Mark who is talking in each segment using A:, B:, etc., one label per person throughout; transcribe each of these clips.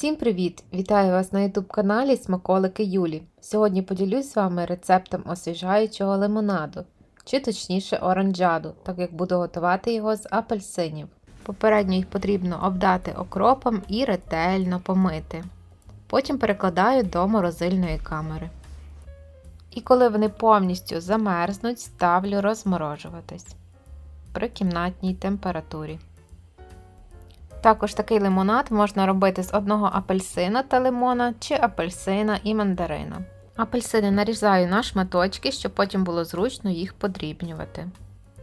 A: Всім привіт! Вітаю вас на YouTube каналі Смаколики Юлі. Сьогодні поділюсь з вами рецептом освіжаючого лимонаду, чи точніше оранжаду, так як буду готувати його з апельсинів. Попередньо їх потрібно обдати окропом і ретельно помити. Потім перекладаю до морозильної камери. І коли вони повністю замерзнуть, ставлю розморожуватись при кімнатній температурі. Також такий лимонад можна робити з одного апельсина та лимона чи апельсина і мандарина. Апельсини нарізаю на шматочки, щоб потім було зручно їх подрібнювати.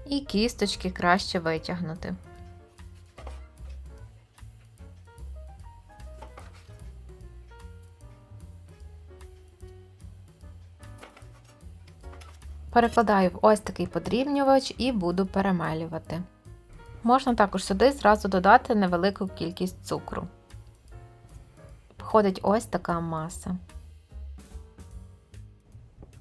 A: І кісточки краще витягнути. Перекладаю в ось такий подрібнювач і буду перемелювати. Можна також сюди зразу додати невелику кількість цукру. Входить ось така маса.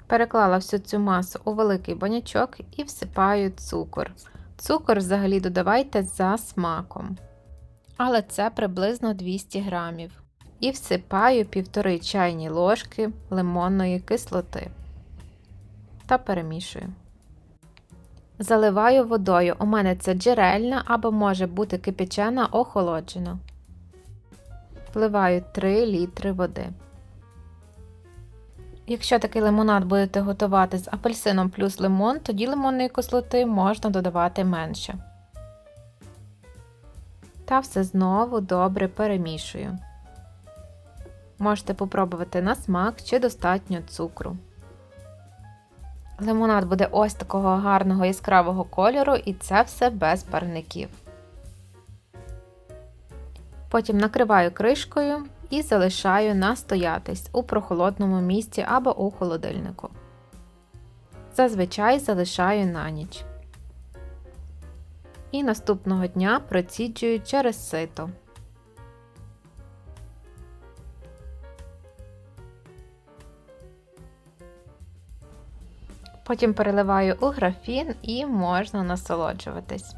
A: Переклала всю цю масу у великий банячок і всипаю цукор. Цукор взагалі додавайте за смаком. Але це приблизно 200 грамів. І всипаю 1,5 чайні ложки лимонної кислоти та перемішую. Заливаю водою. У мене це джерельна або може бути кипячена охолоджена. Вливаю 3 літри води. Якщо такий лимонад будете готувати з апельсином плюс лимон, тоді лимонної кислоти можна додавати менше. Та все знову добре перемішую. Можете попробувати на смак чи достатньо цукру. Лимонад буде ось такого гарного яскравого кольору, і це все без парників. Потім накриваю кришкою і залишаю настоятись у прохолодному місці або у холодильнику. Зазвичай залишаю на ніч. І наступного дня проціджую через сито. Потім переливаю у графін і можна насолоджуватись.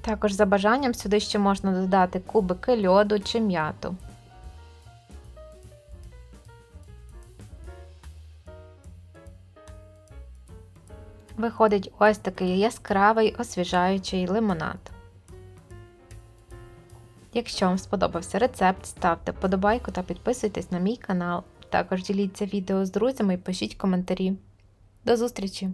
A: Також за бажанням сюди ще можна додати кубики льоду чи м'яту. Виходить ось такий яскравий освіжаючий лимонад. Якщо вам сподобався рецепт, ставте вподобайку та підписуйтесь на мій канал. Також діліться відео з друзями і пишіть коментарі. До зустрічі!